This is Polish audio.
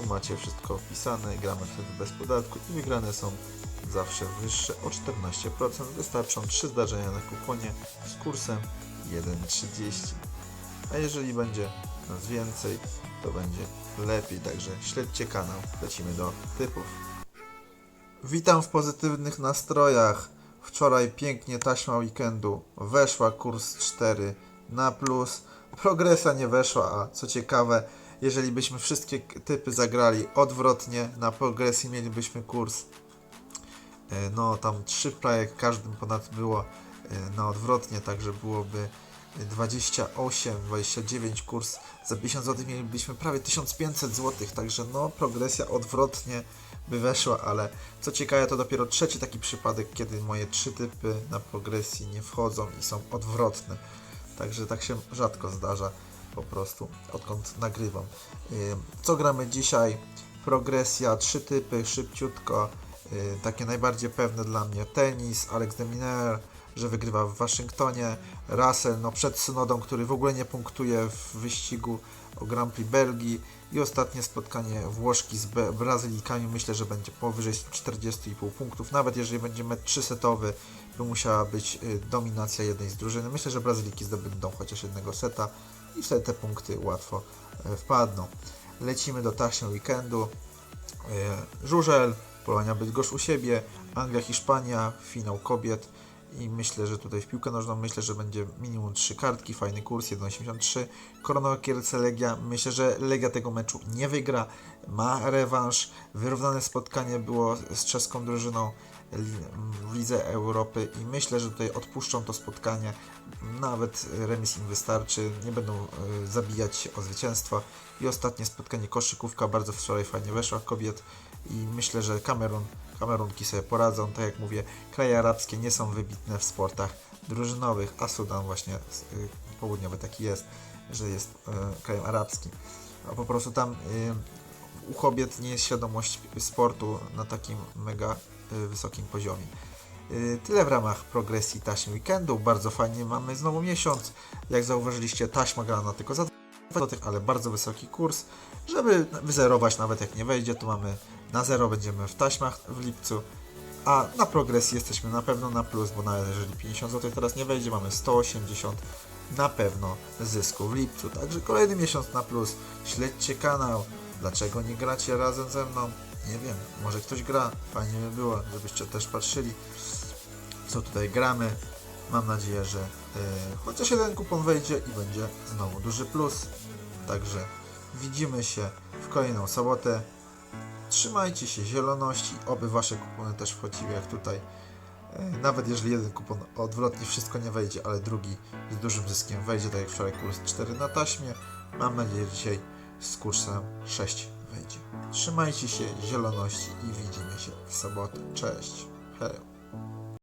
Tu macie wszystko wpisane, gramy wtedy bez podatku i wygrane są zawsze wyższe o 14%. Wystarczą 3 zdarzenia na kuponie z kursem 1,30. A jeżeli będzie nas więcej, to będzie lepiej, także śledźcie kanał. Lecimy do typów. Witam w pozytywnych nastrojach. Wczoraj pięknie taśma weekendu. Weszła kurs 4 na plus. Progresa nie weszła, a co ciekawe, jeżeli byśmy wszystkie typy zagrali odwrotnie na progresji, mielibyśmy kurs. E, no tam 3 playe każdym ponad było e, na odwrotnie, także byłoby 28, 29 kurs. Za 50 zł mielibyśmy prawie 1500 zł, także no progresja odwrotnie by weszła, ale co ciekawe to dopiero trzeci taki przypadek, kiedy moje trzy typy na progresji nie wchodzą i są odwrotne. Także tak się rzadko zdarza po prostu, odkąd nagrywam. Co gramy dzisiaj? Progresja, trzy typy, szybciutko. Takie najbardziej pewne dla mnie tenis, Alex de Minaur, że wygrywa w Waszyngtonie, Russell no przed Synodą, który w ogóle nie punktuje w wyścigu o Grand Prix Belgii i ostatnie spotkanie Włoszki z Brazylijkami myślę, że będzie powyżej 40,5 punktów, nawet jeżeli będzie mecz 3-setowy, by musiała być y, dominacja jednej z drużyny. Myślę, że Brazyliki zdobędą chociaż jednego seta i wtedy te punkty łatwo e, wpadną. Lecimy do taśmy weekendu. E, Żużel, Polonia Bydgoszcz u siebie, Anglia, Hiszpania, finał kobiet i myślę, że tutaj w piłkę nożną myślę, że będzie minimum 3 kartki, fajny kurs, 1,83. Korona Kierce Legia, myślę, że Legia tego meczu nie wygra, ma rewanż, wyrównane spotkanie było z czeską drużyną Lidze Europy i myślę, że tutaj odpuszczą to spotkanie, nawet remis im wystarczy, nie będą e, zabijać się o zwycięstwo. I ostatnie spotkanie koszykówka, bardzo wczoraj fajnie weszła kobiet i myślę, że Kamerun, Kamerunki sobie poradzą, tak jak mówię, kraje arabskie nie są wybitne w sportach drużynowych, a Sudan właśnie y, południowy taki jest, że jest y, krajem arabskim. A po prostu tam u kobiet nie jest świadomość sportu na takim mega wysokim poziomie. Y, Tyle w ramach progresji taśmy weekendu. Bardzo fajnie mamy znowu miesiąc. Jak zauważyliście, taśma grana tylko za 2 zł, ale bardzo wysoki kurs. Żeby wyzerować, nawet jak nie wejdzie, to mamy na zero będziemy w taśmach w lipcu, a na progresji jesteśmy na pewno na plus, bo nawet jeżeli 50 zł teraz nie wejdzie, mamy 180 na pewno zysku w lipcu. Także kolejny miesiąc na plus. Śledźcie kanał. Dlaczego nie gracie razem ze mną? Nie wiem, może ktoś gra. Fajnie by było, żebyście też patrzyli, co tutaj gramy. Mam nadzieję, że e, chociaż jeden kupon wejdzie i będzie znowu duży plus. Także widzimy się w kolejną sobotę. Trzymajcie się zieloności, oby wasze kupony też wchodziły jak tutaj. E, Nawet jeżeli jeden kupon odwrotnie wszystko nie wejdzie, ale drugi z dużym zyskiem wejdzie, tak jak wczoraj kurs 4 na taśmie. Mam nadzieję, że dzisiaj z kursem 6 wejdzie. Trzymajcie się zieloności i widzimy się w sobotę. Cześć. Hej.